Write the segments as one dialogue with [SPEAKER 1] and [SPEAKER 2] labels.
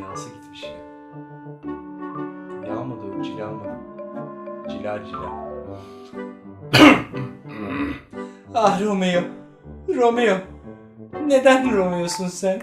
[SPEAKER 1] yağsı gitmiş ya. Yağmadı o cilalmadı. Cilar cilar. ah Romeo. Romeo. Neden Romeo'sun sen?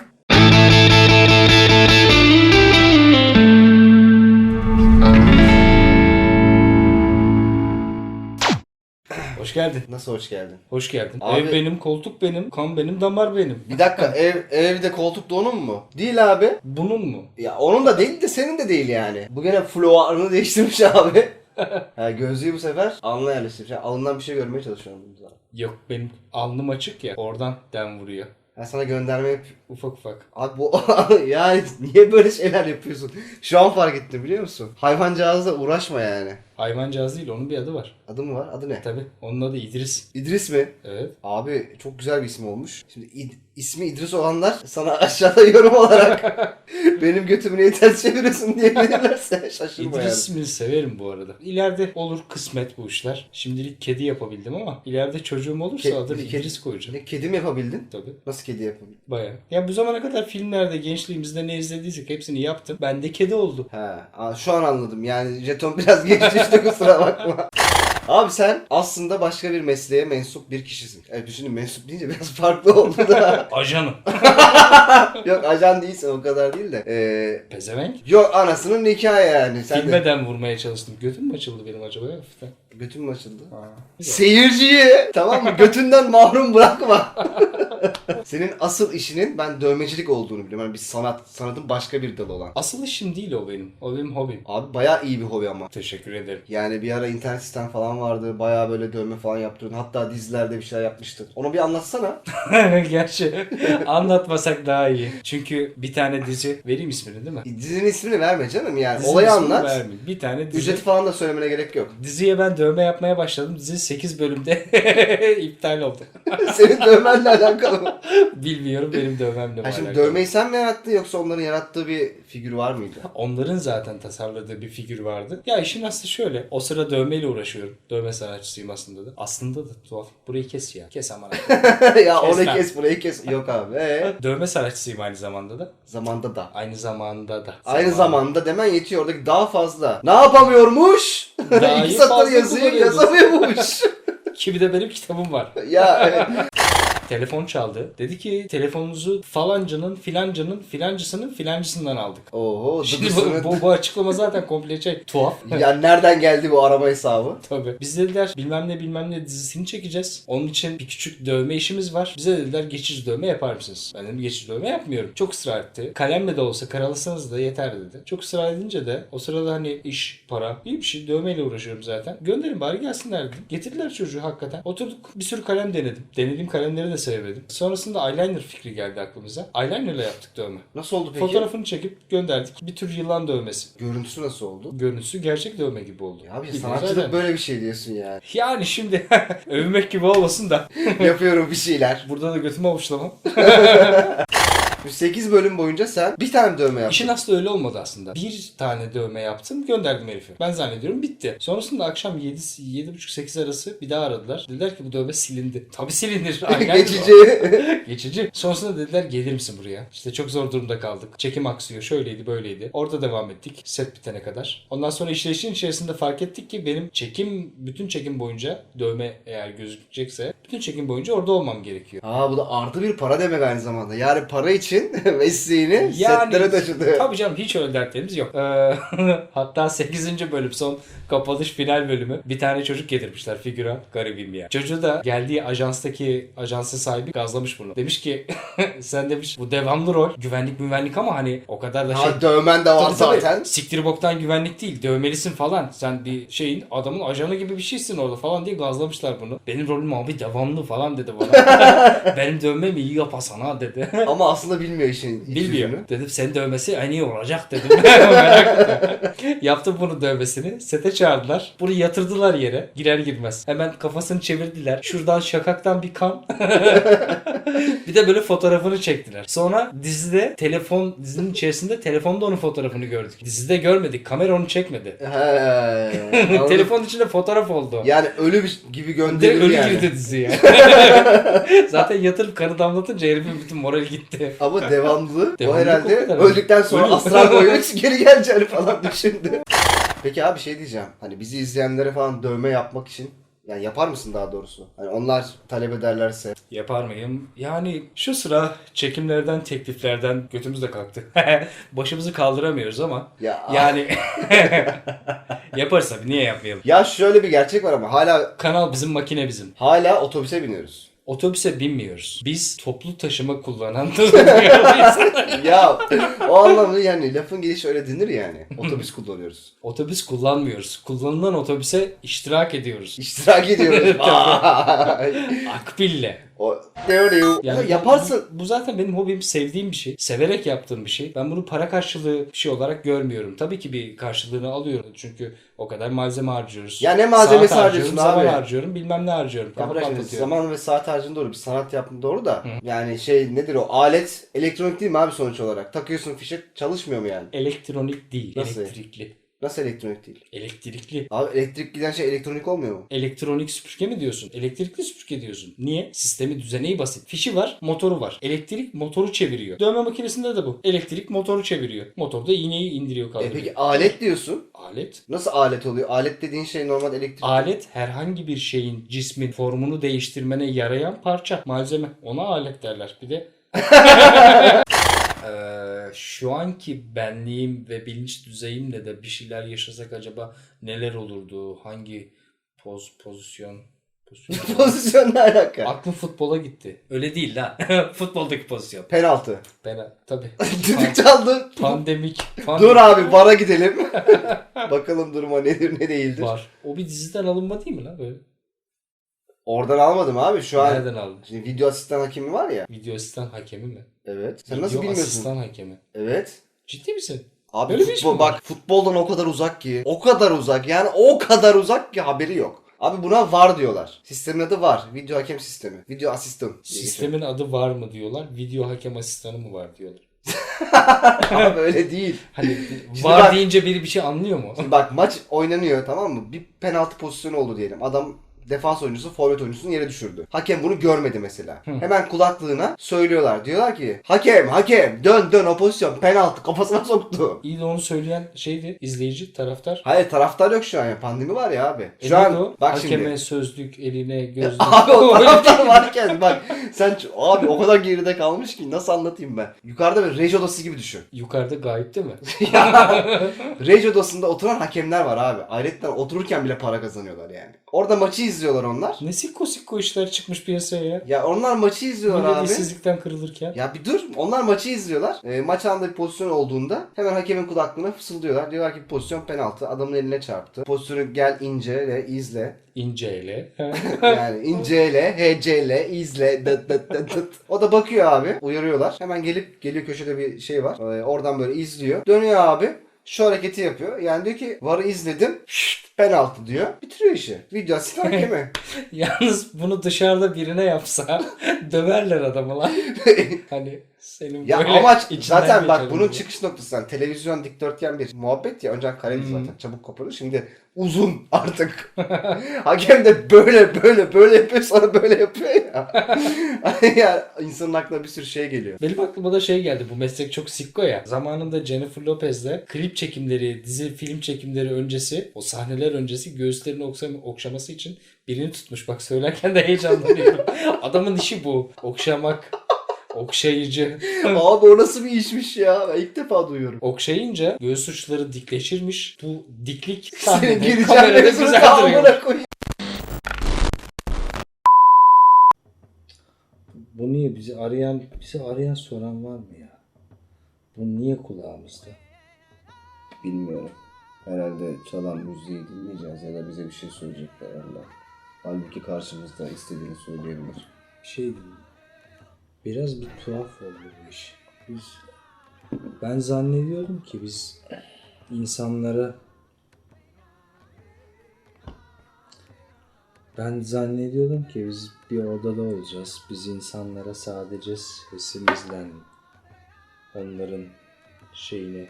[SPEAKER 1] Hoş geldin.
[SPEAKER 2] Nasıl hoş geldin?
[SPEAKER 1] Hoş geldin.
[SPEAKER 2] Abi-
[SPEAKER 1] Ev benim, koltuk benim, kan benim, damar benim.
[SPEAKER 2] Bir dakika ev evde koltuk da onun mu? Değil abi.
[SPEAKER 1] Bunun mu?
[SPEAKER 2] Ya onun da değil de senin de değil yani. Bu gene floarını değiştirmiş abi. ha, gözlüğü bu sefer alnına yerleştirmiş. Yani alından bir şey görmeye çalışıyorum bu zaman.
[SPEAKER 1] Yok benim alnım açık ya. Oradan dem vuruyor.
[SPEAKER 2] Ben sana gönderme yap.
[SPEAKER 1] Ufak ufak.
[SPEAKER 2] Abi bu yani niye böyle şeyler yapıyorsun? Şu an fark ettim biliyor musun? Hayvancağızla uğraşma yani.
[SPEAKER 1] Hayvancağız değil onun bir adı var.
[SPEAKER 2] Adı mı var? Adı ne?
[SPEAKER 1] Tabi onun adı İdris.
[SPEAKER 2] İdris mi?
[SPEAKER 1] Evet.
[SPEAKER 2] Abi çok güzel bir isim olmuş. Şimdi İd- ismi İdris olanlar sana aşağıda yorum olarak benim götümü niye ters çeviriyorsun diyebilirlerse şaşırma yani.
[SPEAKER 1] İdris ismini severim bu arada. İleride olur kısmet bu işler. Şimdilik kedi yapabildim ama ileride çocuğum olursa
[SPEAKER 2] Ke-
[SPEAKER 1] adını
[SPEAKER 2] kedi-
[SPEAKER 1] İdris koyacağım.
[SPEAKER 2] Ne kedi mi yapabildin?
[SPEAKER 1] Tabi.
[SPEAKER 2] Nasıl kedi yapabildin?
[SPEAKER 1] Baya. Ya bu zamana kadar filmlerde gençliğimizde ne izlediysek hepsini yaptım. Bende kedi oldu.
[SPEAKER 2] Ha, aa, şu an anladım. Yani jeton biraz geç düştü kusura bakma. Abi sen aslında başka bir mesleğe mensup bir kişisin. Evet şimdi mensup deyince biraz farklı oldu da.
[SPEAKER 1] Ajanım.
[SPEAKER 2] yok ajan değilsin o kadar değil de. Ee,
[SPEAKER 1] Pezevenk.
[SPEAKER 2] yok anasının nikahı yani. Sen de
[SPEAKER 1] Filmeden vurmaya çalıştım. Götüm mü açıldı benim acaba hafiften?
[SPEAKER 2] Götün mü açıldı?
[SPEAKER 1] Ha.
[SPEAKER 2] Seyirciyi tamam mı götünden mahrum bırakma. Senin asıl işinin ben dövmecilik olduğunu biliyorum. Yani bir sanat, sanatın başka bir dalı olan.
[SPEAKER 1] Asıl işim değil o benim. O benim hobim.
[SPEAKER 2] Abi bayağı iyi bir hobi ama.
[SPEAKER 1] Teşekkür ederim.
[SPEAKER 2] Yani bir ara internet sistem falan vardı. Bayağı böyle dövme falan yaptırdın. Hatta dizilerde bir şeyler yapmıştın. Onu bir anlatsana.
[SPEAKER 1] Gerçi anlatmasak daha iyi. Çünkü bir tane dizi vereyim ismini değil mi?
[SPEAKER 2] Dizinin ismini verme canım yani.
[SPEAKER 1] Dizinin
[SPEAKER 2] Olayı anlat.
[SPEAKER 1] vermeyeyim. Bir tane dizi.
[SPEAKER 2] Ücreti falan da söylemene gerek yok.
[SPEAKER 1] Diziye ben dövme yapmaya başladım. Dizi 8 bölümde iptal oldu.
[SPEAKER 2] Senin dövmenle alakalı mı?
[SPEAKER 1] Bilmiyorum benim dövmemle
[SPEAKER 2] Ha şimdi
[SPEAKER 1] alakalı.
[SPEAKER 2] dövmeyi sen mi yarattın yoksa onların yarattığı bir figür var mıydı?
[SPEAKER 1] Onların zaten tasarladığı bir figür vardı. Ya işin aslı şöyle. O sıra dövmeyle uğraşıyorum. Dövme sanatçısıyım aslında da. Aslında da tuhaf. Burayı kes ya. Kes aman.
[SPEAKER 2] ya
[SPEAKER 1] Kes lan.
[SPEAKER 2] kes burayı kes. Yok abi. Ee,
[SPEAKER 1] Dövme sanatçısıyım aynı zamanda da.
[SPEAKER 2] zamanda da.
[SPEAKER 1] Aynı zamanda da.
[SPEAKER 2] Aynı
[SPEAKER 1] Zaman-
[SPEAKER 2] zamanda demen yetiyor oradaki daha fazla. Ne yapamıyormuş?
[SPEAKER 1] Daha
[SPEAKER 2] İki satır
[SPEAKER 1] fazla
[SPEAKER 2] yazıyı yazamıyormuş.
[SPEAKER 1] Ki bir de benim kitabım var.
[SPEAKER 2] ya evet.
[SPEAKER 1] Telefon çaldı. Dedi ki telefonunuzu falancının, filancının, filancısının, filancısından aldık.
[SPEAKER 2] Oho
[SPEAKER 1] Şimdi bu, bu, bu açıklama zaten komple şey tuhaf.
[SPEAKER 2] ya nereden geldi bu araba hesabı?
[SPEAKER 1] Tabii. Biz dediler bilmem ne bilmem ne dizisini çekeceğiz. Onun için bir küçük dövme işimiz var. Bize dediler geçici dövme yapar mısınız? Ben dedim geçici dövme yapmıyorum. Çok ısrar etti. Kalemle de olsa karalasanız da yeter dedi. Çok ısrar edince de o sırada hani iş, para, iyi bir şey dövmeyle uğraşıyorum zaten. Gönderin bari gelsinler dedim. Getirdiler çocuğu hakikaten. Oturduk bir sürü kalem denedim. Denediğim kalemleri de sevemedim. Sonrasında eyeliner fikri geldi aklımıza. Eyelinerle yaptık dövme.
[SPEAKER 2] Nasıl oldu peki?
[SPEAKER 1] Fotoğrafını çekip gönderdik. Bir tür yılan dövmesi.
[SPEAKER 2] Görüntüsü nasıl oldu?
[SPEAKER 1] Görüntüsü gerçek dövme gibi oldu.
[SPEAKER 2] Ya abi
[SPEAKER 1] Bildiğin
[SPEAKER 2] sanatçılık
[SPEAKER 1] zaten.
[SPEAKER 2] böyle bir şey diyorsun yani.
[SPEAKER 1] Yani şimdi övmek gibi olmasın da
[SPEAKER 2] Yapıyorum bir şeyler.
[SPEAKER 1] burada da götümü avuçlamam.
[SPEAKER 2] 8 bölüm boyunca sen bir tane dövme yaptın.
[SPEAKER 1] İşin aslı öyle olmadı aslında. Bir tane dövme yaptım gönderdim herife. Ben zannediyorum bitti. Sonrasında akşam 7 7.30-8 arası bir daha aradılar. Dediler ki bu dövme silindi. Tabii silinir. Aynen.
[SPEAKER 2] Geçici.
[SPEAKER 1] Geçici. Sonrasında dediler gelir misin buraya? İşte çok zor durumda kaldık. Çekim aksıyor. Şöyleydi böyleydi. Orada devam ettik. Set bitene kadar. Ondan sonra işleyişin içerisinde fark ettik ki benim çekim, bütün çekim boyunca dövme eğer gözükecekse bütün çekim boyunca orada olmam gerekiyor.
[SPEAKER 2] Aa bu da artı bir para demek aynı zamanda. Yani para için mesleğini setlere taşıdı.
[SPEAKER 1] Tabii canım hiç öyle dertlerimiz yok. Ee, hatta 8. bölüm son kapanış final bölümü bir tane çocuk getirmişler figüran garibim ya. Çocuğu da geldiği ajanstaki ajansın sahibi gazlamış bunu. Demiş ki sen demiş bu devamlı rol güvenlik güvenlik ama hani o kadar da şey
[SPEAKER 2] Ha dövmen de var
[SPEAKER 1] Tabii, tabii.
[SPEAKER 2] zaten.
[SPEAKER 1] Siktir boktan güvenlik değil. Dövmelisin falan. Sen bir şeyin adamın ajanı gibi bir şeysin orada falan diye gazlamışlar bunu. Benim rolüm abi devamlı falan dedi bana. Benim dövmemi iyi yapasan ha dedi.
[SPEAKER 2] Ama aslında bilmiyor işin iç
[SPEAKER 1] Bilmiyor.
[SPEAKER 2] yüzünü.
[SPEAKER 1] Dedim senin dövmesi en iyi olacak dedim. Merak etme. Yaptım bunu dövmesini. Sete çağırdılar. Bunu yatırdılar yere. Girer girmez. Hemen kafasını çevirdiler. Şuradan şakaktan bir kan. bir de böyle fotoğrafını çektiler. Sonra dizide telefon dizinin içerisinde telefonda onun fotoğrafını gördük. Dizide görmedik. Kamera onu çekmedi.
[SPEAKER 2] He. anladım.
[SPEAKER 1] Telefonun içinde fotoğraf oldu.
[SPEAKER 2] Yani ölü bir gibi
[SPEAKER 1] Direkt ölü
[SPEAKER 2] yani.
[SPEAKER 1] girdi diziye. Zaten yatırıp kanı damlatınca herifin bütün morali gitti.
[SPEAKER 2] Ama baba devamlı. o herhalde
[SPEAKER 1] o kadar.
[SPEAKER 2] öldükten sonra astral boyut geri geleceğini falan düşündü. Peki abi şey diyeceğim. Hani bizi izleyenlere falan dövme yapmak için yani yapar mısın daha doğrusu? Hani onlar talep ederlerse.
[SPEAKER 1] Yapar mıyım? Yani şu sıra çekimlerden, tekliflerden götümüz de kalktı. Başımızı kaldıramıyoruz ama
[SPEAKER 2] Ya
[SPEAKER 1] yani yaparız tabii. Niye yapmayalım?
[SPEAKER 2] ya şöyle bir gerçek var ama hala
[SPEAKER 1] Kanal bizim, makine bizim.
[SPEAKER 2] hala otobüse biniyoruz.
[SPEAKER 1] Otobüse binmiyoruz. Biz toplu taşıma kullanan
[SPEAKER 2] ya o anlamda yani lafın gelişi öyle denir yani. Otobüs kullanıyoruz.
[SPEAKER 1] Otobüs kullanmıyoruz. Kullanılan otobüse iştirak ediyoruz.
[SPEAKER 2] İştirak ediyoruz. Vay.
[SPEAKER 1] Akbil'le.
[SPEAKER 2] O
[SPEAKER 1] Yani
[SPEAKER 2] yaparsın.
[SPEAKER 1] Bu, bu zaten benim hobim, sevdiğim bir şey. Severek yaptığım bir şey. Ben bunu para karşılığı bir şey olarak görmüyorum. Tabii ki bir karşılığını alıyorum. Çünkü o kadar malzeme harcıyoruz.
[SPEAKER 2] Ya ne malzemesi
[SPEAKER 1] Saat
[SPEAKER 2] harcıyorsun
[SPEAKER 1] harcıyorum,
[SPEAKER 2] abi?
[SPEAKER 1] Zaman harcıyorum, bilmem ne harcıyorum.
[SPEAKER 2] Ya bırak şimdi zaman ve saat harcın doğru. Bir sanat yaptın doğru da. Yani şey nedir o? Alet elektronik değil mi abi sonuç olarak? Takıyorsun fişe çalışmıyor mu yani?
[SPEAKER 1] Elektronik değil,
[SPEAKER 2] Nasıl?
[SPEAKER 1] elektrikli.
[SPEAKER 2] Nasıl elektronik değil?
[SPEAKER 1] Elektrikli.
[SPEAKER 2] Abi elektrik giden şey elektronik olmuyor mu?
[SPEAKER 1] Elektronik süpürge mi diyorsun? Elektrikli süpürge diyorsun. Niye? Sistemi düzeneyi basit. Fişi var, motoru var. Elektrik motoru çeviriyor. Dövme makinesinde de bu. Elektrik motoru çeviriyor. Motor da iğneyi indiriyor
[SPEAKER 2] E
[SPEAKER 1] kaldırıyor.
[SPEAKER 2] peki alet diyorsun.
[SPEAKER 1] Alet.
[SPEAKER 2] Nasıl alet oluyor? Alet dediğin şey normal elektrik.
[SPEAKER 1] Alet herhangi bir şeyin cismin formunu değiştirmene yarayan parça, malzeme. Ona alet derler. Bir de Eee, şu anki benliğim ve bilinç düzeyimle de bir şeyler yaşasak acaba neler olurdu? Hangi poz, pozisyon? pozisyon?
[SPEAKER 2] Pozisyon ne alaka?
[SPEAKER 1] Aklım futbola gitti. Öyle değil lan. Futboldaki pozisyon.
[SPEAKER 2] Penaltı.
[SPEAKER 1] Ben tabii.
[SPEAKER 2] Düdük çaldı.
[SPEAKER 1] Pandemik. Pandemik
[SPEAKER 2] Dur abi vara gidelim. Bakalım duruma nedir ne değildir.
[SPEAKER 1] var. O bir diziden alınma değil mi lan böyle?
[SPEAKER 2] Oradan almadım abi şu an.
[SPEAKER 1] Nereden aldın?
[SPEAKER 2] Şimdi video asistan hakemi var ya.
[SPEAKER 1] Video asistan hakemi mi?
[SPEAKER 2] Evet. Sen
[SPEAKER 1] Video
[SPEAKER 2] nasıl bilmiyorsun?
[SPEAKER 1] asistan hakemi.
[SPEAKER 2] Evet.
[SPEAKER 1] Ciddi misin?
[SPEAKER 2] Abi
[SPEAKER 1] iş
[SPEAKER 2] futbol,
[SPEAKER 1] var?
[SPEAKER 2] bak futboldan o kadar uzak ki. O kadar uzak. Yani o kadar uzak ki haberi yok. Abi buna var diyorlar. Sistemin adı var. Video hakem sistemi. Video asistan.
[SPEAKER 1] Sistemin adı var mı diyorlar. Video hakem asistanı mı var diyorlar.
[SPEAKER 2] Abi öyle değil.
[SPEAKER 1] Hani
[SPEAKER 2] Şimdi
[SPEAKER 1] var
[SPEAKER 2] bak-
[SPEAKER 1] deyince biri bir şey anlıyor mu?
[SPEAKER 2] Şimdi bak maç oynanıyor tamam mı? Bir penaltı pozisyonu oldu diyelim. Adam defans oyuncusu forvet oyuncusunu yere düşürdü. Hakem bunu görmedi mesela. Hemen kulaklığına söylüyorlar. Diyorlar ki hakem hakem dön dön o pozisyon penaltı kafasına soktu.
[SPEAKER 1] İyi de onu söyleyen şeydi izleyici taraftar.
[SPEAKER 2] Hayır taraftar yok şu an ya. Pandemi var ya abi.
[SPEAKER 1] E
[SPEAKER 2] Şu
[SPEAKER 1] neydi
[SPEAKER 2] an
[SPEAKER 1] o?
[SPEAKER 2] bak
[SPEAKER 1] Hakeme
[SPEAKER 2] şimdi.
[SPEAKER 1] sözlük, eline gözlük.
[SPEAKER 2] Abi o taraftar varken bak sen abi o kadar geride kalmış ki nasıl anlatayım ben. Yukarıda bir reji odası gibi düşün.
[SPEAKER 1] Yukarıda gayet değil mi?
[SPEAKER 2] Reji odasında oturan hakemler var abi. Ayrıca otururken bile para kazanıyorlar yani. Orada maçı izliyorlar onlar.
[SPEAKER 1] Ne sikko sikko işler çıkmış piyasaya ya.
[SPEAKER 2] Ya onlar maçı izliyorlar
[SPEAKER 1] Millet
[SPEAKER 2] abi.
[SPEAKER 1] işsizlikten kırılırken.
[SPEAKER 2] Ya bir dur. Onlar maçı izliyorlar. E, maç anında bir pozisyon olduğunda hemen hakemin kulaklığına fısıldıyorlar. Diyorlar ki pozisyon penaltı. Adamın eline çarptı. Pozisyonu gel incele, izle.
[SPEAKER 1] İnceyle.
[SPEAKER 2] Yani incele, hecele, izle, dıt dıt dıt dıt. O da bakıyor abi. Uyarıyorlar. Hemen gelip geliyor köşede bir şey var. Ee, oradan böyle izliyor. Dönüyor abi. Şu hareketi yapıyor. Yani diyor ki varı izledim. Şşt, penaltı diyor. Bitiriyor işi. Video asistan hakemi.
[SPEAKER 1] Yalnız bunu dışarıda birine yapsa döverler adamı lan. Hani senin
[SPEAKER 2] Ya
[SPEAKER 1] böyle
[SPEAKER 2] amaç
[SPEAKER 1] içinden
[SPEAKER 2] zaten bak
[SPEAKER 1] geçelim
[SPEAKER 2] bunun
[SPEAKER 1] diye.
[SPEAKER 2] çıkış noktası yani televizyon dikdörtgen bir muhabbet ya önceden kareydi
[SPEAKER 1] Hmm.
[SPEAKER 2] zaten çabuk koparıyor şimdi uzun artık. Hakem de böyle böyle böyle yapıyor sonra böyle yapıyor ya. ya insanın aklına bir sürü şey geliyor.
[SPEAKER 1] Benim aklıma da şey geldi. Bu meslek çok sikko ya. Zamanında Jennifer Lopez'le klip çekimleri, dizi film çekimleri öncesi, o sahneler öncesi göğüslerini oksam- okşaması için birini tutmuş. Bak söylerken de heyecanlanıyorum. Adamın işi bu. Okşamak. Okşayıcı.
[SPEAKER 2] Abi o nasıl bir işmiş ya ben ilk defa duyuyorum.
[SPEAKER 1] Okşayınca göğüs uçları dikleşirmiş. Bu diklik
[SPEAKER 2] Senin
[SPEAKER 1] sahnede
[SPEAKER 2] gireceğin
[SPEAKER 1] kamerada
[SPEAKER 2] mevzunu
[SPEAKER 1] güzel duruyor. Bu niye bizi arayan, bizi arayan soran var mı ya? Bu niye kulağımızda?
[SPEAKER 2] Bilmiyorum. Herhalde çalan müziği dinleyeceğiz ya da bize bir şey söyleyecekler Allah. Halbuki karşımızda istediğini söyleyebilir.
[SPEAKER 1] Bir şey diyeyim. Biraz bir tuhaf oldu bu iş. Biz ben zannediyordum ki biz insanlara ben zannediyordum ki biz bir odada olacağız. Biz insanlara sadece sesimizle onların şeyine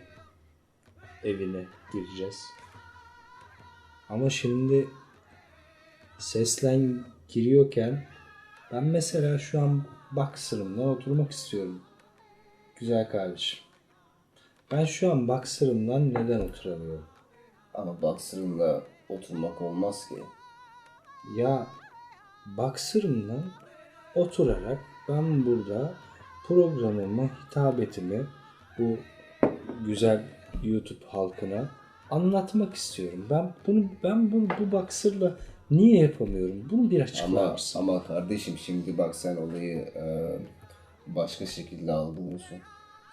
[SPEAKER 1] evine gireceğiz. Ama şimdi seslen giriyorken ben mesela şu an boxer'ımla oturmak istiyorum. Güzel kardeşim. Ben şu an boxer'ımdan neden oturamıyorum?
[SPEAKER 3] Ama boxer'ınla oturmak olmaz ki.
[SPEAKER 1] Ya boxer'ımdan oturarak ben burada programımı, hitabetimi bu güzel YouTube halkına anlatmak istiyorum. Ben bunu ben bunu bu boxer'la niye yapamıyorum? Bunu bir açıklar
[SPEAKER 3] Ama
[SPEAKER 1] mısın?
[SPEAKER 3] ama kardeşim şimdi bak sen olayı e, başka şekilde algılıyorsun.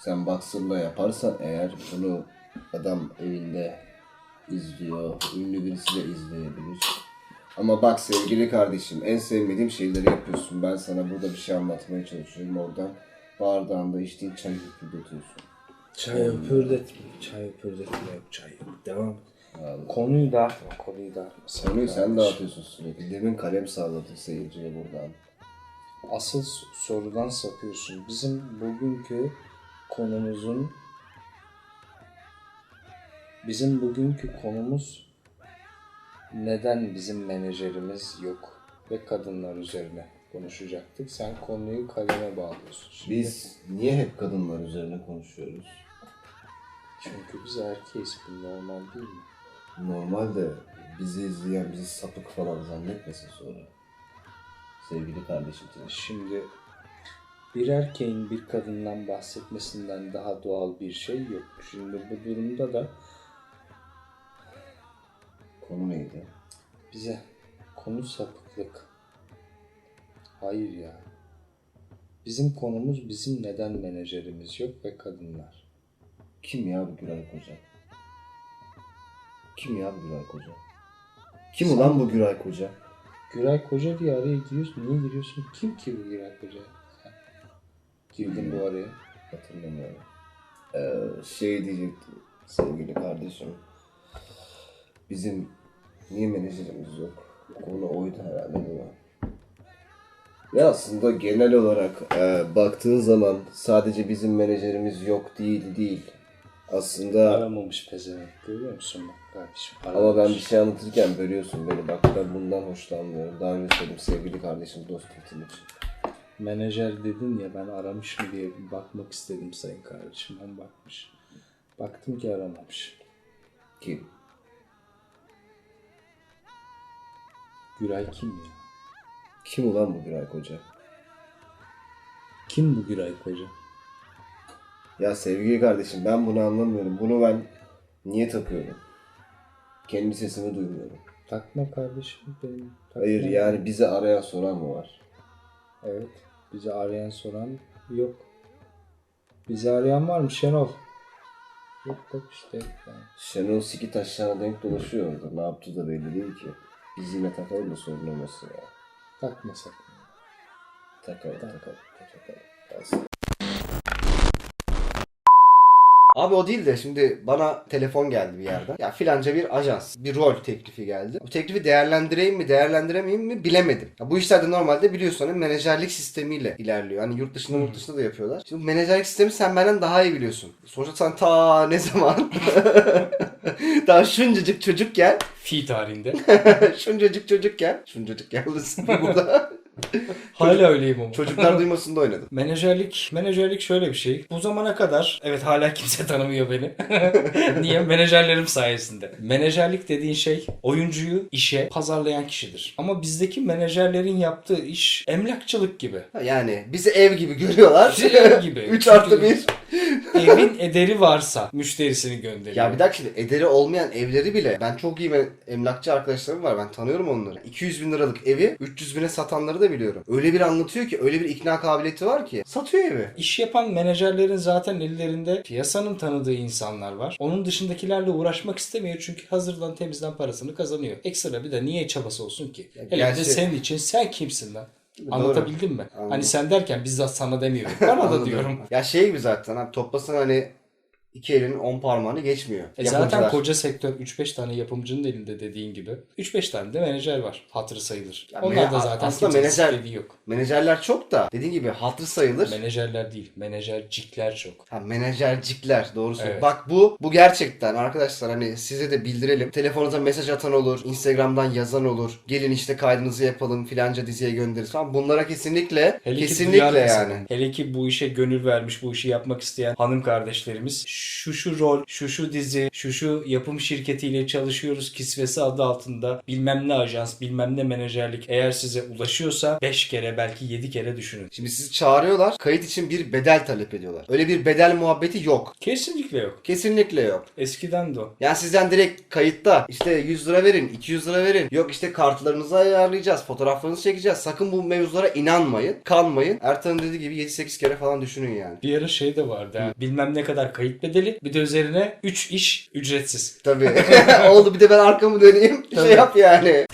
[SPEAKER 3] Sen boxer'la yaparsan eğer bunu adam evinde izliyor, ünlü birisi de izleyebilir. Ama bak sevgili kardeşim en sevmediğim şeyleri yapıyorsun. Ben sana burada bir şey anlatmaya çalışıyorum oradan. Bardağında içtiğin çayı hüpürdetiyorsun.
[SPEAKER 1] Çay öpürdetme, çay öpürdetme yok çay yok. Devam et. Konuyu dağıtma, konuyu dağıtma.
[SPEAKER 3] Konuyu sen dağıtıyorsun sürekli. Demin kalem salladın seyirciye buradan.
[SPEAKER 1] Asıl sorudan sapıyorsun. Bizim bugünkü konumuzun bizim bugünkü konumuz neden bizim menajerimiz yok ve kadınlar üzerine konuşacaktık. Sen konuyu kaleme bağlıyorsun. Şimdi.
[SPEAKER 3] Biz niye hep kadınlar üzerine konuşuyoruz?
[SPEAKER 1] çünkü biz erkeğiz. Bu normal değil mi?
[SPEAKER 3] Normalde bizi izleyen bizi sapık falan zannetmesin sonra. Sevgili kardeşim.
[SPEAKER 1] Şimdi bir erkeğin bir kadından bahsetmesinden daha doğal bir şey yok. Şimdi bu durumda da
[SPEAKER 3] Konu neydi?
[SPEAKER 1] bize konu sapıklık. Hayır ya. Bizim konumuz bizim neden menajerimiz yok ve kadınlar.
[SPEAKER 3] Kim ya bu Güray Koca? Kim ya bu Güray Koca? Kim ulan bu Güray Koca?
[SPEAKER 1] Güray Koca diye araya giriyorsun. Niye giriyorsun? Kim ki bu Güray Koca? Sen girdin bu araya.
[SPEAKER 3] Hatırlamıyorum. Ee, şey diyecektim sevgili kardeşim. Bizim niye menajerimiz yok? Konu oydu herhalde değil mi? Ya aslında genel olarak e, baktığın zaman sadece bizim menajerimiz yok değil değil. Aslında
[SPEAKER 1] Aramamış pezevenk. Görüyor musun bak kardeşim?
[SPEAKER 3] ama ben bir şey anlatırken bölüyorsun beni. Bak ben bundan hoşlanmıyorum. Daha önce söyledim sevgili kardeşim dostum için.
[SPEAKER 1] Menajer dedin ya ben aramışım diye bir bakmak istedim sayın kardeşim. Ben bakmış. Baktım ki aramamış.
[SPEAKER 3] Kim?
[SPEAKER 1] Güray kim ya?
[SPEAKER 3] Kim ulan bu Güray Koca?
[SPEAKER 1] Kim bu Güray Koca?
[SPEAKER 3] Ya sevgili kardeşim ben bunu anlamıyorum. Bunu ben niye takıyorum? Kendi sesimi duymuyorum.
[SPEAKER 1] Takma kardeşim benim. Takma.
[SPEAKER 3] Hayır yani bizi arayan soran mı var?
[SPEAKER 1] Evet. Bizi arayan soran yok. Bizi arayan var mı Şenol? Yok bak işte. Yani.
[SPEAKER 3] Şenol Siki taşlarına denk dolaşıyor orada. Ne yaptığı da belli değil ki. Biz yine takalım da sorun olmasın ya.
[SPEAKER 1] Takmasak.
[SPEAKER 3] Takalım takalım. takalım. Kalsın.
[SPEAKER 2] Abi o değil de şimdi bana telefon geldi bir yerden. Ya filanca bir ajans, bir rol teklifi geldi. Bu teklifi değerlendireyim mi, değerlendiremeyeyim mi bilemedim. Ya bu işlerde normalde biliyorsun hani menajerlik sistemiyle ilerliyor. Hani yurt dışında yurt dışında da yapıyorlar. Şimdi bu menajerlik sistemi sen benden daha iyi biliyorsun. Sonuçta sen ta ne zaman daha şuncacık çocukken
[SPEAKER 1] Fi tarihinde.
[SPEAKER 2] şuncacık çocukken şuncacık yalnız burada
[SPEAKER 1] Hala öyleyim ama.
[SPEAKER 2] çocuklar duymasında oynadım.
[SPEAKER 1] Menajerlik, menajerlik şöyle bir şey. Bu zamana kadar evet hala kimse tanımıyor beni. Niye? Menajerlerim sayesinde. Menajerlik dediğin şey oyuncuyu işe pazarlayan kişidir. Ama bizdeki menajerlerin yaptığı iş emlakçılık gibi.
[SPEAKER 2] Yani bizi ev gibi görüyorlar.
[SPEAKER 1] Bizi ev gibi.
[SPEAKER 2] 3
[SPEAKER 1] Çünkü-
[SPEAKER 2] artı 1.
[SPEAKER 1] Evin ederi varsa müşterisini gönderiyor.
[SPEAKER 2] Ya bir dakika şimdi ederi olmayan evleri bile ben çok iyi me- emlakçı arkadaşlarım var ben tanıyorum onları. 200 bin liralık evi 300 bine satanları da biliyorum. Öyle bir anlatıyor ki öyle bir ikna kabiliyeti var ki satıyor evi.
[SPEAKER 1] İş yapan menajerlerin zaten ellerinde piyasanın tanıdığı insanlar var. Onun dışındakilerle uğraşmak istemiyor çünkü hazırdan temizden parasını kazanıyor. Ekstra bir de niye çabası olsun ki? Hele bir de
[SPEAKER 2] gerçi-
[SPEAKER 1] senin için sen kimsin lan? Anlatabildim mi?
[SPEAKER 2] Anladım.
[SPEAKER 1] Hani sen derken bizzat sana demiyorum. Bana da
[SPEAKER 2] Anladım.
[SPEAKER 1] diyorum.
[SPEAKER 2] Ya şey gibi zaten abi toplasan hani iki elin on parmağını geçmiyor.
[SPEAKER 1] E zaten koca sektör 3-5 tane yapımcının elinde dediğin gibi. 3-5 tane de menajer var. Hatırı sayılır.
[SPEAKER 2] Ya
[SPEAKER 1] Onlar da zaten
[SPEAKER 2] aslında menajer-
[SPEAKER 1] yok.
[SPEAKER 2] Menajerler çok da dediğin gibi hatır sayılır.
[SPEAKER 1] Menajerler değil. Menajercikler çok.
[SPEAKER 2] Ha, menajercikler doğru söylüyor.
[SPEAKER 1] Evet.
[SPEAKER 2] Bak bu bu gerçekten arkadaşlar hani size de bildirelim. Telefonunuza mesaj atan olur, Instagram'dan yazan olur. Gelin işte kaydınızı yapalım filanca diziye göndeririz falan. Bunlara kesinlikle
[SPEAKER 1] Hele
[SPEAKER 2] kesinlikle yani.
[SPEAKER 1] Hele ki bu işe gönül vermiş, bu işi yapmak isteyen hanım kardeşlerimiz şu şu rol, şu şu dizi, şu şu yapım şirketiyle çalışıyoruz kisvesi adı altında bilmem ne ajans, bilmem ne menajerlik eğer size ulaşıyorsa 5 kere belki 7 kere düşünün.
[SPEAKER 2] Şimdi sizi çağırıyorlar. Kayıt için bir bedel talep ediyorlar. Öyle bir bedel muhabbeti yok.
[SPEAKER 1] Kesinlikle yok.
[SPEAKER 2] Kesinlikle yok.
[SPEAKER 1] Eskiden de o.
[SPEAKER 2] Yani sizden direkt kayıtta işte 100 lira verin, 200 lira verin. Yok işte kartlarınızı ayarlayacağız, fotoğraflarınızı çekeceğiz. Sakın bu mevzulara inanmayın, kanmayın. Ertan'ın dediği gibi 7-8 kere falan düşünün yani.
[SPEAKER 1] Bir ara şey de vardı ha. Bilmem ne kadar kayıt bedeli. Bir de üzerine 3 iş ücretsiz.
[SPEAKER 2] Tabii. Oldu bir de ben arkamı döneyim.
[SPEAKER 1] Tabii.
[SPEAKER 2] Şey yap yani.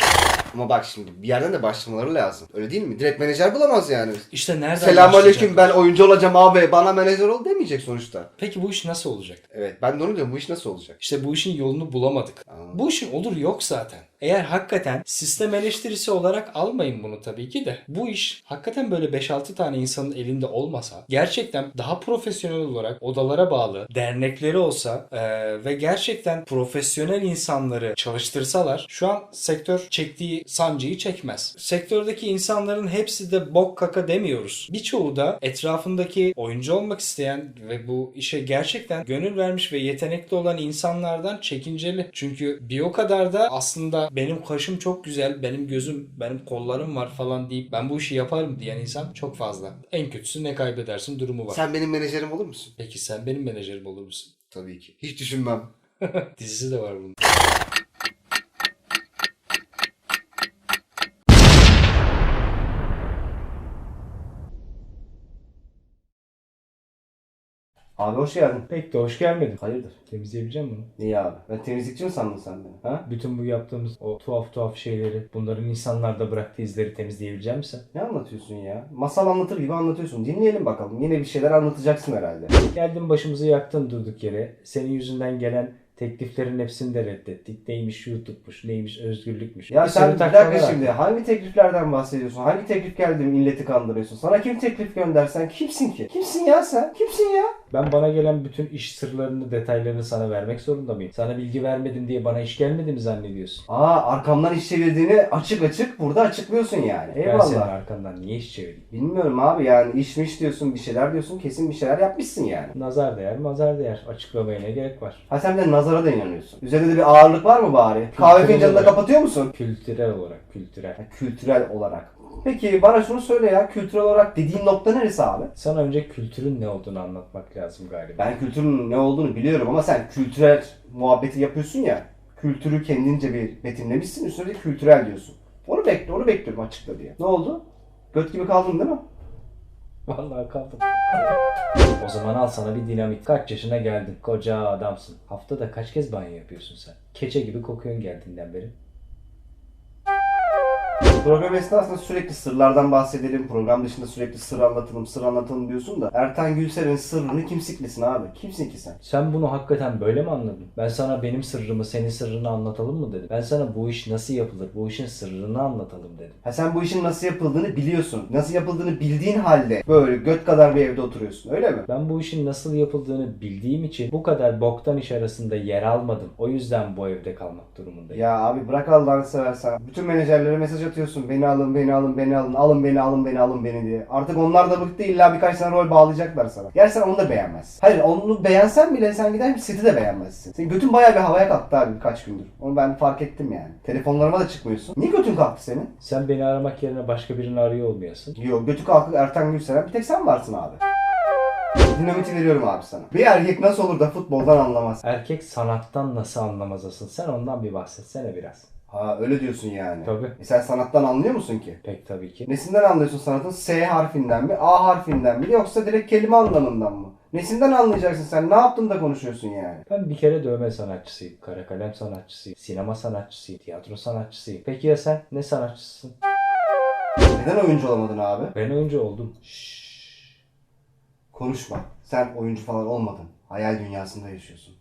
[SPEAKER 2] Ama bak şimdi bir yerden de başlamaları lazım. Öyle değil mi? Direkt menajer bulamaz yani.
[SPEAKER 1] İşte nereden
[SPEAKER 2] Selamünaleyküm ben oyuncu olacağım abi. Bana menajer ol demeyecek sonuçta.
[SPEAKER 1] Peki bu iş nasıl olacak?
[SPEAKER 2] Evet ben de onu diyorum. Bu iş nasıl olacak?
[SPEAKER 1] İşte bu işin yolunu bulamadık.
[SPEAKER 2] Aa.
[SPEAKER 1] Bu işin olur yok zaten. Eğer hakikaten sistem eleştirisi olarak almayın bunu tabii ki de. Bu iş hakikaten böyle 5-6 tane insanın elinde olmasa gerçekten daha profesyonel olarak odalara bağlı dernekleri olsa eee, ve gerçekten profesyonel insanları çalıştırsalar şu an sektör çektiği sancıyı çekmez. Sektördeki insanların hepsi de bok kaka demiyoruz. Birçoğu da etrafındaki oyuncu olmak isteyen ve bu işe gerçekten gönül vermiş ve yetenekli olan insanlardan çekinceli. Çünkü bir o kadar da aslında benim kaşım çok güzel, benim gözüm, benim kollarım var falan deyip ben bu işi yaparım diyen insan çok fazla. En kötüsü ne kaybedersin durumu var.
[SPEAKER 2] Sen benim menajerim olur musun?
[SPEAKER 1] Peki sen benim menajerim olur musun?
[SPEAKER 2] Tabii ki. Hiç düşünmem.
[SPEAKER 1] Dizisi de var bunun.
[SPEAKER 2] Abi hoş geldin.
[SPEAKER 1] Pek de hoş gelmedin.
[SPEAKER 2] Hayırdır?
[SPEAKER 1] Temizleyebileceğim bunu.
[SPEAKER 2] Niye abi? Ben temizlikçi mi sandın sen beni? Ha?
[SPEAKER 1] Bütün bu yaptığımız o tuhaf tuhaf şeyleri, bunların insanlarda bıraktığı izleri temizleyebilecek misin?
[SPEAKER 2] Ne anlatıyorsun ya? Masal anlatır gibi anlatıyorsun. Dinleyelim bakalım. Yine bir şeyler anlatacaksın herhalde.
[SPEAKER 1] Geldin başımızı yaktın durduk yere. Senin yüzünden gelen tekliflerin hepsini de reddettik. Neymiş YouTube'muş, neymiş özgürlükmüş.
[SPEAKER 2] Ya sen bir dakika şimdi hangi tekliflerden bahsediyorsun? Hangi teklif geldi milleti kandırıyorsun? Sana kim teklif göndersen kimsin ki? Kimsin ya sen? Kimsin ya?
[SPEAKER 1] Ben bana gelen bütün iş sırlarını, detaylarını sana vermek zorunda mıyım? Sana bilgi vermedim diye bana iş gelmedi mi zannediyorsun?
[SPEAKER 2] Aa arkamdan iş çevirdiğini açık açık burada açıklıyorsun yani.
[SPEAKER 1] Ben senin
[SPEAKER 2] Eyvallah.
[SPEAKER 1] arkandan niye iş çevireyim?
[SPEAKER 2] Bilmiyorum abi yani işmiş diyorsun bir şeyler diyorsun kesin bir şeyler yapmışsın yani.
[SPEAKER 1] Nazar değer, mazar değer. Açıklamaya ne gerek var?
[SPEAKER 2] Ha sen de nazara da inanıyorsun. Üzerinde de bir ağırlık var mı bari? Kahve
[SPEAKER 1] Kültürel
[SPEAKER 2] fincanını da
[SPEAKER 1] olarak.
[SPEAKER 2] kapatıyor musun?
[SPEAKER 1] Kültürel olarak, kültürel.
[SPEAKER 2] Ha, kültürel olarak. Peki bana şunu söyle ya kültürel olarak dediğin nokta neresi abi?
[SPEAKER 1] Sana önce kültürün ne olduğunu anlatmak lazım galiba.
[SPEAKER 2] Ben kültürün ne olduğunu biliyorum ama sen kültürel muhabbeti yapıyorsun ya. Kültürü kendince bir betimlemişsin üstüne de kültürel diyorsun. Onu bekle, onu bekliyorum açıkla diye. Ne oldu? Göt gibi kaldın değil mi?
[SPEAKER 1] Vallahi kaldım. O zaman al sana bir dinamit. Kaç yaşına geldin? Koca adamsın. Haftada kaç kez banyo yapıyorsun sen? Keçe gibi kokuyorsun geldiğinden beri.
[SPEAKER 2] Program esnasında sürekli sırlardan bahsedelim. Program dışında sürekli sır anlatalım, sır anlatalım diyorsun da Ertan Gülser'in sırrını kim siklesin abi? Kimsin ki sen?
[SPEAKER 1] Sen bunu hakikaten böyle mi anladın? Ben sana benim sırrımı, senin sırrını anlatalım mı dedim. Ben sana bu iş nasıl yapılır, bu işin sırrını anlatalım dedim.
[SPEAKER 2] Ha sen bu işin nasıl yapıldığını biliyorsun. Nasıl yapıldığını bildiğin halde böyle göt kadar bir evde oturuyorsun öyle mi?
[SPEAKER 1] Ben bu işin nasıl yapıldığını bildiğim için bu kadar boktan iş arasında yer almadım. O yüzden bu evde kalmak durumundayım.
[SPEAKER 2] Ya abi bırak Allah'ını seversen. Bütün menajerlere mesaj atıyorsun. Beni alın, beni alın, beni alın. Alın beni, alın beni, alın beni diye. Artık onlar da bıktı illa birkaç tane rol bağlayacaklar sana. Gerçi sen onu da beğenmezsin. Hayır onu beğensen bile sen gider bir seti de beğenmezsin. Senin götün bayağı bir havaya kalktı abi birkaç gündür. Onu ben fark ettim yani. Telefonlarıma da çıkmıyorsun. Niye götün kalktı senin?
[SPEAKER 1] Sen beni aramak yerine başka birini arıyor olmayasın.
[SPEAKER 2] Yok götü kalkıp Ertan Gülseren bir tek sen varsın abi. Dinamiti veriyorum abi sana. Bir erkek nasıl olur da futboldan anlamaz?
[SPEAKER 1] Erkek sanattan nasıl anlamaz asıl? Sen ondan bir bahsetsene biraz.
[SPEAKER 2] Ha öyle diyorsun yani.
[SPEAKER 1] Tabii.
[SPEAKER 2] E sen sanattan anlıyor musun ki?
[SPEAKER 1] Pek tabii ki.
[SPEAKER 2] Nesinden anlıyorsun sanatın? S harfinden mi? A harfinden mi? Yoksa direkt kelime anlamından mı? Nesinden anlayacaksın sen? Ne yaptın da konuşuyorsun yani?
[SPEAKER 1] Ben bir kere dövme sanatçısıyım, kara kalem sanatçısıyım, sinema sanatçısıyım, tiyatro sanatçısıyım. Peki ya sen ne sanatçısın?
[SPEAKER 2] Neden oyuncu olamadın abi?
[SPEAKER 1] Ben oyuncu oldum.
[SPEAKER 2] Konuşma. Sen oyuncu falan olmadın. Hayal dünyasında yaşıyorsun.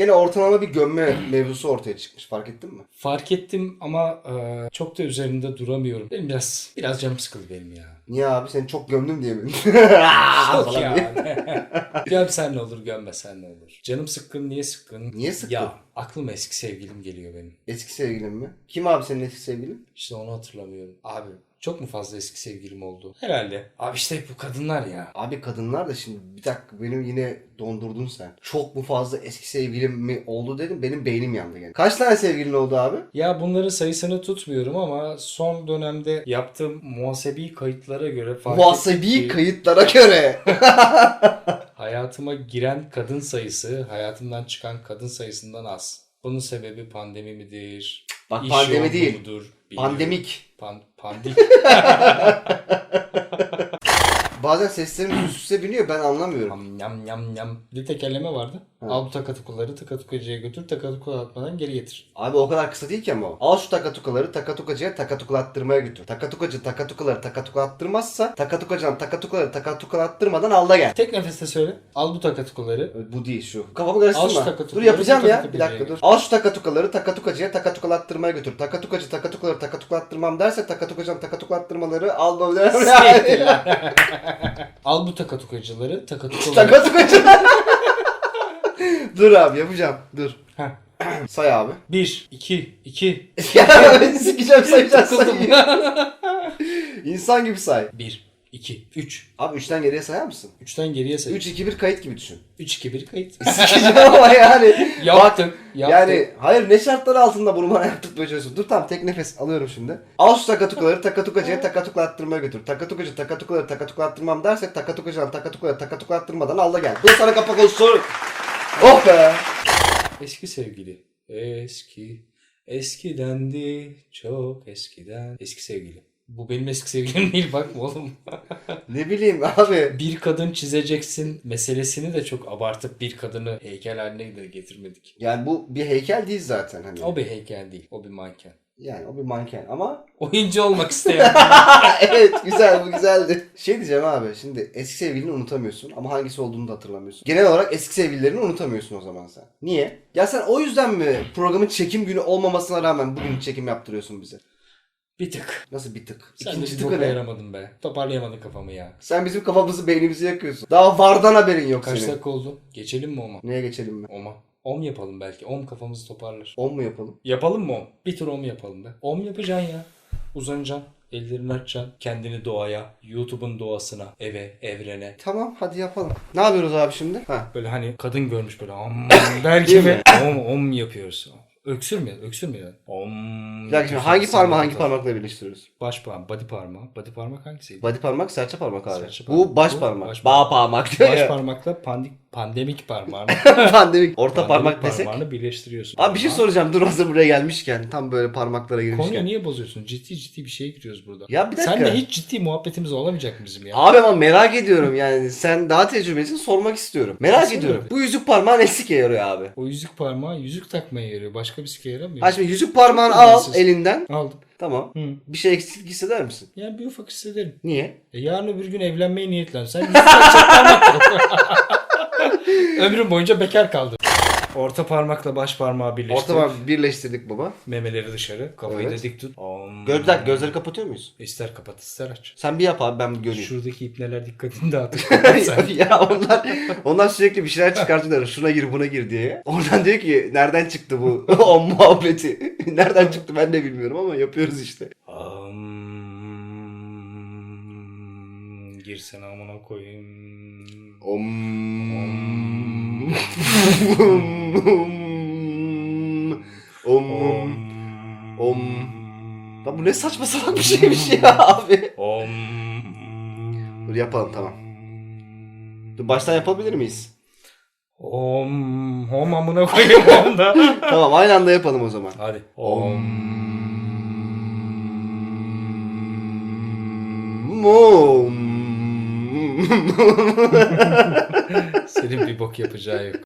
[SPEAKER 2] Gene ortalama bir gömme mevzusu ortaya çıkmış. Fark ettin mi?
[SPEAKER 1] Fark ettim ama e, çok da üzerinde duramıyorum. Benim biraz biraz canım sıkıldı benim ya.
[SPEAKER 2] Niye abi seni çok gömdüm diye mi?
[SPEAKER 1] Yok
[SPEAKER 2] Falan diye.
[SPEAKER 1] ya. Gömsen ne olur gömmesen ne olur. Canım sıkkın niye sıkkın?
[SPEAKER 2] Niye sıkkın?
[SPEAKER 1] Ya aklıma eski sevgilim geliyor benim.
[SPEAKER 2] Eski sevgilin mi? Kim abi senin eski sevgilin?
[SPEAKER 1] İşte onu hatırlamıyorum. Abi çok mu fazla eski sevgilim oldu? Herhalde. Abi işte hep bu kadınlar ya.
[SPEAKER 2] Abi kadınlar da şimdi bir dakika benim yine dondurdun sen. Çok mu fazla eski sevgilim mi oldu dedim benim beynim yandı gene. Kaç tane sevgilin oldu abi?
[SPEAKER 1] Ya bunların sayısını tutmuyorum ama son dönemde yaptığım muhasebi kayıtlara göre fark
[SPEAKER 2] Muhasebi
[SPEAKER 1] ettim
[SPEAKER 2] kayıtlara göre.
[SPEAKER 1] hayatıma giren kadın sayısı hayatımdan çıkan kadın sayısından az. Bunun sebebi pandemi midir?
[SPEAKER 2] Bak
[SPEAKER 1] İş
[SPEAKER 2] pandemi değil.
[SPEAKER 1] mudur? Bilmiyorum.
[SPEAKER 2] Pandemik.
[SPEAKER 1] Pan, pandik.
[SPEAKER 2] Bazen seslerim üst üste biniyor ben anlamıyorum.
[SPEAKER 1] Yam yam yam. Bir tekerleme vardı. Al bu takatukuları takatukacıya götür takatuka atmadan geri getir.
[SPEAKER 2] Abi o kadar kısa değil ki ama o. Al şu takatukaları takatukacıya takatuklattırmaya götür. Takatukacı takatukaları takatuklattırmazsa takatukacıdan takatukaları takatuklattırmadan al da gel.
[SPEAKER 1] Tek nefeste söyle. Al bu takatukuları.
[SPEAKER 2] Bu değil şu. Kafamı
[SPEAKER 1] Al şu
[SPEAKER 2] karıştırma.
[SPEAKER 1] takatukaları,
[SPEAKER 2] Dur yapacağım ya.
[SPEAKER 1] takatukaları
[SPEAKER 2] Bir dakika dur. Al şu takatukaları takatukacıya takatuklattırmaya götür. Takatukacı takatukaları takatuklattırmam derse takatukacan takatuklattırmaları al da
[SPEAKER 1] Al bu takatukacıları takatukaları.
[SPEAKER 2] Takatukacı. dur abi yapacağım. Dur.
[SPEAKER 1] Heh.
[SPEAKER 2] Say abi.
[SPEAKER 1] 1, 2, 2.
[SPEAKER 2] ya ben sikeceğim sayacağım sayayım. İnsan gibi say.
[SPEAKER 1] 1, 2, 3.
[SPEAKER 2] Abi 3'ten geriye sayar mısın?
[SPEAKER 1] 3'ten geriye say.
[SPEAKER 2] 3 2 1 kayıt gibi düşün.
[SPEAKER 1] 3, 2, 1 kayıt.
[SPEAKER 2] Sikeceğim ama yani.
[SPEAKER 1] Yaptık. Yaptık.
[SPEAKER 2] Yani hayır ne şartlar altında bunu bana yaptırmaya çalışıyorsun. Dur tamam tek nefes alıyorum şimdi. Al şu takatukaları takatukacıya takatuklattırmaya götür. Takatukacı takatukaları takatuklattırmam derse takatukacadan takatukaları takatuklattırmadan al da gel. Dur sana kapak olsun. Oh be.
[SPEAKER 1] Eski sevgili. Eski. Eskidendi. Çok eskiden. Eski sevgili. Bu benim eski sevgilim değil bakma oğlum.
[SPEAKER 2] Ne bileyim abi.
[SPEAKER 1] bir kadın çizeceksin meselesini de çok abartıp bir kadını heykel haline de getirmedik.
[SPEAKER 2] Yani bu bir heykel değil zaten hani.
[SPEAKER 1] O bir heykel değil. O bir manken.
[SPEAKER 2] Yani o bir manken ama
[SPEAKER 1] Oyuncu olmak isteyen.
[SPEAKER 2] evet güzel bu güzeldi. Şey diyeceğim abi şimdi eski sevgilini unutamıyorsun ama hangisi olduğunu da hatırlamıyorsun. Genel olarak eski sevgililerini unutamıyorsun o zaman sen. Niye? Ya sen o yüzden mi programın çekim günü olmamasına rağmen bugün çekim yaptırıyorsun bize?
[SPEAKER 1] bir tık.
[SPEAKER 2] Nasıl bir tık?
[SPEAKER 1] Sen
[SPEAKER 2] İkinci
[SPEAKER 1] de çok
[SPEAKER 2] ne?
[SPEAKER 1] ayıramadın be. Toparlayamadın kafamı ya.
[SPEAKER 2] Sen bizim kafamızı beynimizi yakıyorsun. Daha vardan haberin yok
[SPEAKER 1] Kaç
[SPEAKER 2] senin.
[SPEAKER 1] dakika oldu? Geçelim mi oma?
[SPEAKER 2] Neye geçelim mi?
[SPEAKER 1] Oma. Om yapalım belki. Om kafamızı toparlar.
[SPEAKER 2] 10 mu yapalım?
[SPEAKER 1] Yapalım mı om? Bir tur om yapalım be. Om yapacaksın ya. Uzanacaksın. Ellerini açacaksın. Kendini doğaya, YouTube'un doğasına, eve, evrene.
[SPEAKER 2] Tamam hadi yapalım. Ne yapıyoruz abi şimdi? Ha.
[SPEAKER 1] Böyle hani kadın görmüş böyle om gibi.
[SPEAKER 2] mi?
[SPEAKER 1] om om yapıyoruz. Öksürmüyor, öksürmüyor. Om.
[SPEAKER 2] Bir dakika şimdi hangi parmağı hangi parmakla birleştiriyoruz?
[SPEAKER 1] Baş parmak, body parmağı. Body parmak hangisiydi?
[SPEAKER 2] Body parmak, serçe parmak abi.
[SPEAKER 1] Serçe parmak.
[SPEAKER 2] Bu baş
[SPEAKER 1] Bu
[SPEAKER 2] parmak.
[SPEAKER 1] baş
[SPEAKER 2] Bağ parmak diyor
[SPEAKER 1] Baş
[SPEAKER 2] ya.
[SPEAKER 1] parmakla pandik, pandemik parmağını,
[SPEAKER 2] Pandemik. Orta
[SPEAKER 1] pandemik
[SPEAKER 2] parmak desek.
[SPEAKER 1] parmağını birleştiriyorsun.
[SPEAKER 2] Abi bir şey soracağım dur hazır buraya gelmişken. Tam böyle parmaklara girmişken.
[SPEAKER 1] Konuyu niye bozuyorsun? Ciddi ciddi bir şeye giriyoruz burada.
[SPEAKER 2] Ya bir dakika.
[SPEAKER 1] Sen de hiç ciddi muhabbetimiz olamayacak mı bizim ya?
[SPEAKER 2] Abi ama merak ediyorum yani sen daha tecrübelisin sormak istiyorum. Merak
[SPEAKER 1] Nasıl
[SPEAKER 2] ediyorum.
[SPEAKER 1] abi?
[SPEAKER 2] Bu yüzük parmağın eksik yarıyor abi.
[SPEAKER 1] O yüzük parmağı yüzük takmaya yarıyor. Başka bir sike yaramıyor.
[SPEAKER 2] Ha şimdi yüzük parmağını
[SPEAKER 1] Çok
[SPEAKER 2] al
[SPEAKER 1] önemsiz.
[SPEAKER 2] elinden.
[SPEAKER 1] Aldım.
[SPEAKER 2] Tamam.
[SPEAKER 1] Hı.
[SPEAKER 2] Bir şey eksik hisseder misin?
[SPEAKER 1] Yani bir ufak hissederim.
[SPEAKER 2] Niye?
[SPEAKER 1] E yarın öbür gün evlenmeye niyetlen. Sen yüzük takacak parmak yok. Ömrüm boyunca bekar kaldım. Orta parmakla baş parmağı birleştir.
[SPEAKER 2] Orta parmak birleştirdik baba.
[SPEAKER 1] Memeleri dışarı. Kafayı
[SPEAKER 2] Evet.
[SPEAKER 1] da dik tut. Om.
[SPEAKER 2] Gözler, gözleri kapatıyor muyuz?
[SPEAKER 1] İster kapat ister aç.
[SPEAKER 2] Sen bir yap abi ben bir göreyim.
[SPEAKER 1] Şuradaki ipneler dikkatini dağıtır. Sen.
[SPEAKER 2] ya onlar, onlar sürekli bir şeyler çıkartıyorlar. Şuna gir buna gir diye. Oradan diyor ki nereden çıktı bu o muhabbeti? nereden çıktı ben de bilmiyorum ama yapıyoruz işte.
[SPEAKER 1] Om. Girsen amına koyayım.
[SPEAKER 2] Om.
[SPEAKER 1] Om.
[SPEAKER 2] Om. Om. Lan bu ne saçma salak bir şeymiş ya abi.
[SPEAKER 1] Om.
[SPEAKER 2] Dur yapalım tamam. Dur baştan yapabilir miyiz?
[SPEAKER 1] Om. Om amına koyayım onda.
[SPEAKER 2] tamam aynı anda yapalım o zaman.
[SPEAKER 1] Hadi.
[SPEAKER 2] Mum.
[SPEAKER 1] Senin bir bok yapacağı yok.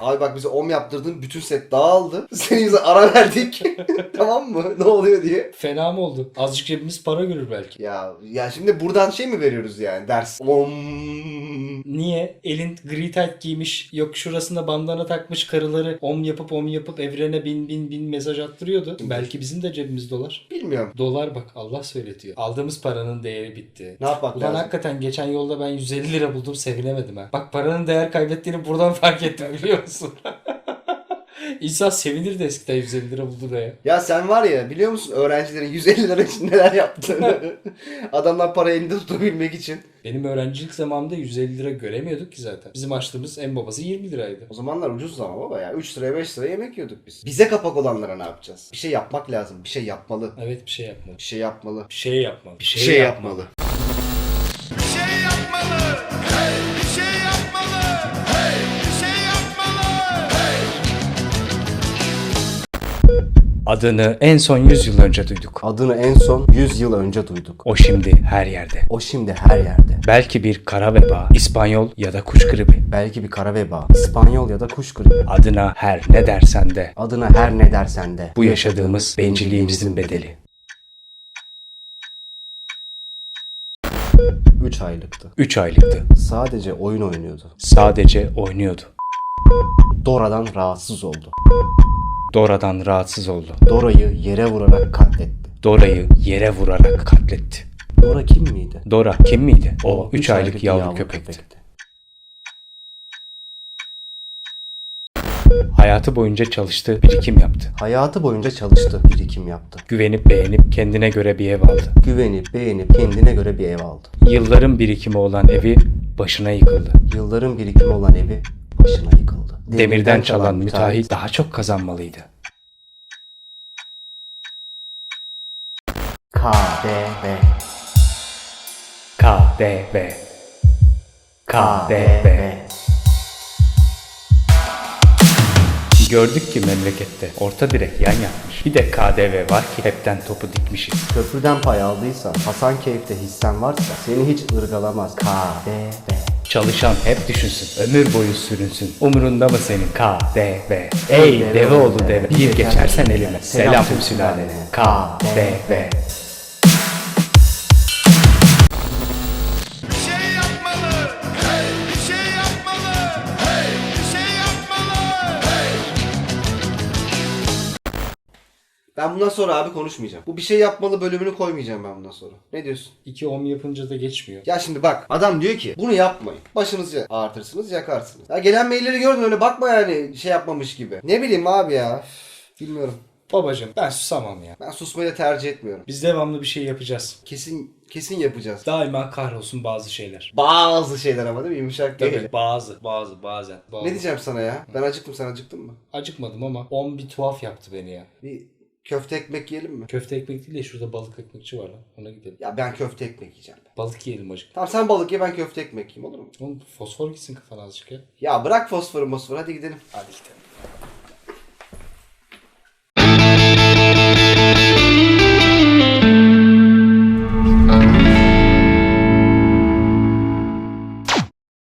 [SPEAKER 2] Abi bak bize om yaptırdın bütün set dağıldı. Senin yüzünden ara verdik. tamam mı? Ne oluyor diye.
[SPEAKER 1] Fena mı oldu? Azıcık cebimiz para görür belki.
[SPEAKER 2] Ya ya şimdi buradan şey mi veriyoruz yani ders? Om.
[SPEAKER 1] Niye? Elin gri tayt giymiş, yok şurasında bandana takmış karıları om yapıp om yapıp evrene bin bin bin mesaj attırıyordu. Belki bizim de cebimiz dolar.
[SPEAKER 2] Bilmiyorum.
[SPEAKER 1] Dolar bak Allah söyletiyor. Aldığımız paranın değeri bitti.
[SPEAKER 2] Ne yapmak
[SPEAKER 1] Ulan
[SPEAKER 2] lazım?
[SPEAKER 1] hakikaten geçen yolda ben 150 lira buldum sevinemedim ha. Bak paranın değer kaybettiğini buradan fark ettim biliyor musun? İnsan sevinirdi eskiden 150 lira buldu da ya.
[SPEAKER 2] Ya sen var ya biliyor musun öğrencilerin 150 lira için neler yaptığını? Adamlar parayı elinde tutabilmek için.
[SPEAKER 1] Benim öğrencilik zamanımda 150 lira göremiyorduk ki zaten. Bizim açtığımız en babası 20 liraydı.
[SPEAKER 2] O zamanlar ucuz ama baba ya. 3 liraya 5 liraya yemek yiyorduk biz. Bize kapak olanlara ne yapacağız? Bir şey yapmak lazım. Bir şey yapmalı.
[SPEAKER 1] Evet bir şey yapmalı.
[SPEAKER 2] Bir şey yapmalı.
[SPEAKER 1] Bir şey yapmalı. Bir
[SPEAKER 2] Bir şey yapmalı.
[SPEAKER 1] Adını en son 100 yıl önce duyduk.
[SPEAKER 2] Adını en son 100 yıl önce duyduk.
[SPEAKER 1] O şimdi her yerde.
[SPEAKER 2] O şimdi her yerde.
[SPEAKER 1] Belki bir kara veba, İspanyol ya da kuş gribi.
[SPEAKER 2] Belki bir kara veba, İspanyol ya da kuş gribi.
[SPEAKER 1] Adına her ne dersen de.
[SPEAKER 2] Adına her ne dersen de.
[SPEAKER 1] Bu yaşadığımız bencilliğimizin bedeli.
[SPEAKER 2] 3 aylıktı.
[SPEAKER 1] 3 aylıktı.
[SPEAKER 2] Sadece oyun oynuyordu.
[SPEAKER 1] Sadece oynuyordu.
[SPEAKER 2] Dora'dan rahatsız oldu.
[SPEAKER 1] Dora'dan rahatsız oldu.
[SPEAKER 2] Dora'yı yere vurarak katletti.
[SPEAKER 1] Dora'yı yere vurarak katletti.
[SPEAKER 2] Dora kim miydi?
[SPEAKER 1] Dora kim miydi? O 3 aylık yavru köpekti. Hayatı boyunca çalıştı, birikim yaptı.
[SPEAKER 2] Hayatı boyunca çalıştı, birikim yaptı.
[SPEAKER 1] Güvenip beğenip kendine göre bir ev aldı.
[SPEAKER 2] Güvenip, beğenip kendine göre bir ev aldı.
[SPEAKER 1] Yılların birikimi olan evi başına yıkıldı.
[SPEAKER 2] Yılların birikimi olan evi başına yıkıldı.
[SPEAKER 1] Demirden çalan müteahhit daha çok kazanmalıydı.
[SPEAKER 2] KDV
[SPEAKER 1] KDV KDV Gördük ki memlekette orta direk yan yatmış. Bir de KDV var ki hepten topu dikmişiz.
[SPEAKER 2] Köprüden pay aldıysan, Hasan Keyif'te hissen varsa seni hiç ırgalamaz. KDV
[SPEAKER 1] Çalışan hep düşünsün, ömür boyu sürünsün. Umurunda mı senin KDV? Ey deve oğlu deve, bir geçersen elime. Selam tüm sülalene. KDV.
[SPEAKER 2] Ben bundan sonra abi konuşmayacağım. Bu bir şey yapmalı bölümünü koymayacağım ben bundan sonra. Ne diyorsun?
[SPEAKER 1] 2 om yapınca da geçmiyor.
[SPEAKER 2] Ya şimdi bak adam diyor ki bunu yapmayın. Başınızı ağrıtırsınız yakarsınız. Ya gelen mailleri gördün öyle bakma yani şey yapmamış gibi. Ne bileyim abi ya. Üf, Bilmiyorum.
[SPEAKER 1] Babacım ben susamam ya.
[SPEAKER 2] Ben susmayı da tercih etmiyorum.
[SPEAKER 1] Biz devamlı bir şey yapacağız.
[SPEAKER 2] Kesin kesin yapacağız.
[SPEAKER 1] Daima kahrolsun bazı şeyler.
[SPEAKER 2] Bazı şeyler ama değil mi? Yumuşak değil.
[SPEAKER 1] Tabii bazı, bazı, bazen. Bazı.
[SPEAKER 2] Ne diyeceğim sana ya? Ben acıktım sen acıktın mı?
[SPEAKER 1] Acıkmadım ama om bir tuhaf yaptı beni ya.
[SPEAKER 2] Bir köfte ekmek yiyelim mi?
[SPEAKER 1] Köfte ekmek değil de şurada balık ekmekçi var lan. Ona gidelim.
[SPEAKER 2] Ya ben köfte ekmek yiyeceğim.
[SPEAKER 1] Balık yiyelim acık.
[SPEAKER 2] Tamam sen balık ye ben köfte ekmek yiyeyim olur mu?
[SPEAKER 1] Oğlum fosfor gitsin kafana azıcık ya.
[SPEAKER 2] Ya bırak fosforu mosforu hadi gidelim.
[SPEAKER 1] Hadi gidelim.